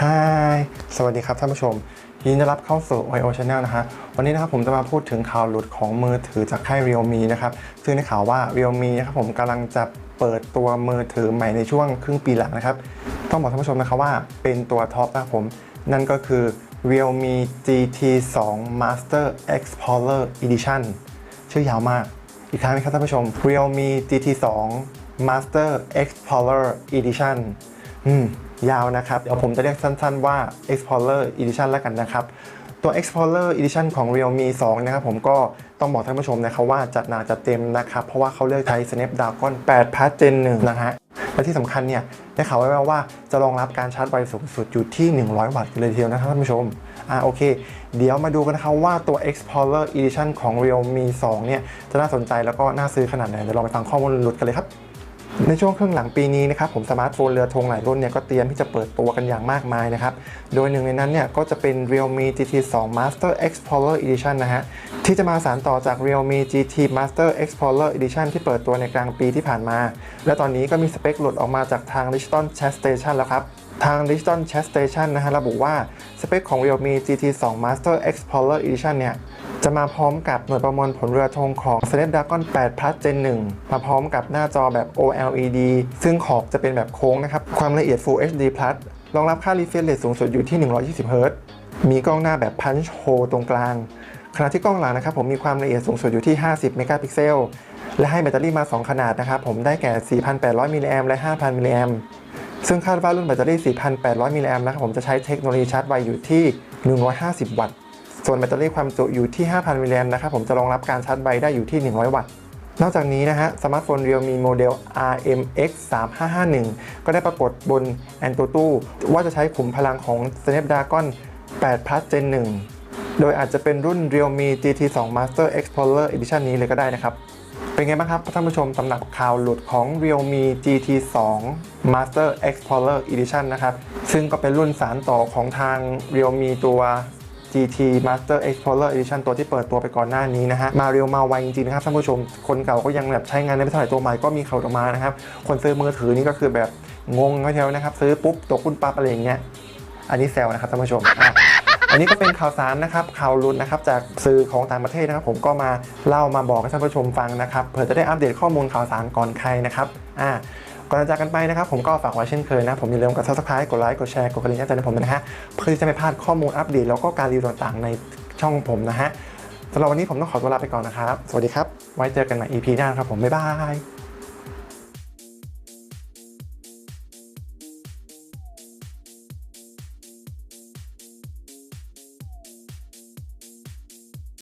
ฮายสวัสดีครับท่านผู้ชม ยินดีต้อนรับเข้าสู่ YO Channel นะฮะ วันนี้นะครับผมจะมาพูดถึงข่าวหลุดของมือถือจากค่าย Realme นะครับ ซึ่งในข่าวว่า Realme นะครับผมกำลังจะเปิดตัวมือถือใหม่ในช่วงครึ่งปีหลังนะครับ ต้องบอกท่านผู้ชมนะครับว่าเป็นตัวท็อปนะครับผม นั่นก็คือ Realme GT 2 Master Explorer Edition ชื่อยาวมาก อีกครั้งนะครับท่านผู้ชม Realme GT 2 Master Explorer Edition อืมยาวนะครับ เดี๋ยวผมจะเรียกสั้นๆว่า Explorer Edition แล้วกันนะครับ ตัว Explorer Edition ของ Realme 2 นะครับผมก็ต้องบอกท่านผู้ชมนะครับว่าจัดหนาจัดเต็มนะครับ เพราะว่าเขาเลือกใช้ Snapdragon 8 Plus Gen 1 นะฮะและที่สำคัญเนี่ย ได้ข่าวไว้ว่าจะรองรับการชาร์จไวสูงสุดอยู่ที่ 100 วัตต์เลยทีเดียวนะครับท่านผู้ชม อ่าโอเค เดี๋ยวมาดูกันนะครับว่าตัว Explorer Edition ของ Realme 2 เนี่ย จะน่าสนใจแล้วก็น่าซื้อขนาดไหนเดี๋ยวลองไปฟังข้อมูลหลุดกันเลยครับ ในช่วงครึ่งหลังปีนี้นะครับผมสมาร์ทโฟนเรือธงหลายรุ่นเนี่ยก็เตรียมที่จะเปิดตัวกันอย่างมากมายนะครับ โดยหนึ่งในนั้นเนี่ยก็จะเป็น Realme GT 2 Master Explorer Edition นะฮะที่จะมาสานต่อจาก Realme GT Master Explorer Edition ที่เปิดตัวในกลางปีที่ผ่านมา และตอนนี้ก็มีสเปคหลุดออกมาจากทาง Digital Chat Station แล้วครับทาง Digital Chat Station นะฮะระบุว่า สเปคของ Realme GT 2 Master Explorer Edition เนี่ย จะมาพร้อมกับหน่วยประมวลผลเรือธงของ Snapdragon 8 Plus Gen 1 มาพร้อมกับหน้าจอแบบ OLED ซึ่งขอบจะเป็นแบบโค้งนะครับ ความละเอียด Full HD Plus รองรับค่า refresh rate สูงสุดอยู่ที่ 120 Hz มีกล้องหน้าแบบ Punch Hole ตรงกลาง ขณะที่กล้องหลังนะครับผมมีความละเอียดสูงสุดอยู่ที่ 50 เมกะพิกเซล และให้แบตเตอรี่มา 2 ขนาดนะครับผมได้แก่ 4,800 มิลลิแอมและ 5,000 มิลลิแอมซึ่งคาดว่ารุ่นแบตเตอรี่ 4,800 มิลลิแอมนะครับผมจะใช้เทคโนโลยีชาร์จไวอยู่ที่ 150 วัตต์ ส่วนแบตเตอรี่ความจุอยู่ที่ 5,000 มิลลิแอมนะครับผมจะรองรับการชาร์จไวได้อยู่ที่ 100 วัตต์ นอกจากนี้นะฮะสมาร์ทโฟน Realme โมเดล RMX 3551 ก็ได้ปรากฏบน AnTuTu ว่าจะใช้ขุมพลังของ Snapdragon 8 Plus Gen 1 โดยอาจจะเป็นรุ่น Realme GT 2 Master Explorer Edition นี้เลยก็ได้นะครับเป็นไงบ้างครับท่านผู้ชมสำหรับข่าวหลุดของ Realme GT 2 Master Explorer Edition นะครับ ซึ่งก็เป็นรุ่นสารต่อของทาง Realme ตัว GT Master Explorer Edition ตัวที่เปิดตัวไปก่อนหน้านี้นะฮะมาเร็วมาไวจริงๆนะครับท่านผู้ชม คนเก่าก็ยังแบบใช้งานได้ไม่เท่าไหร่ตัวใหม่ก็มีเขาออกมานะครับ คนซื้อมือถือนี่ก็คือแบบงงไม่เท่านะครับ ซื้อปุ๊บตกคุณปั๊บอะไรอย่างเงี้ยอันนี้แซวนะครับท่านผู้ชมอะอันนี้ก็เป็นข่าวสารนะครับข่าวลุ้นนะครับจากสื่อของต่างประเทศนะครับ ผมก็มาเล่ามาบอกให้ท่านผู้ชมฟังนะครับเผื่อจะได้อัปเดตข้อมูลข่าวสารก่อนใครนะครับอ่า ก่อนจะจากกันไปนะครับผมก็ฝากไว้เช่นเคยนะผมอย่าลืมกด subscribe กดไลค์กดแชร์กดกระดิ่งแจ้งเตือนผมนะฮะเพื่อที่จะไม่พลาดข้อมูลอัปเดตแล้วก็การรีวิวต่างๆ ในช่องผมนะฮะสำหรับวันนี้ผมต้องขอตัวลาไปก่อนนะครับ สวัสดีครับ ไว้เจอกันใหม่ EP หน้าครับผม บ๊ายบาย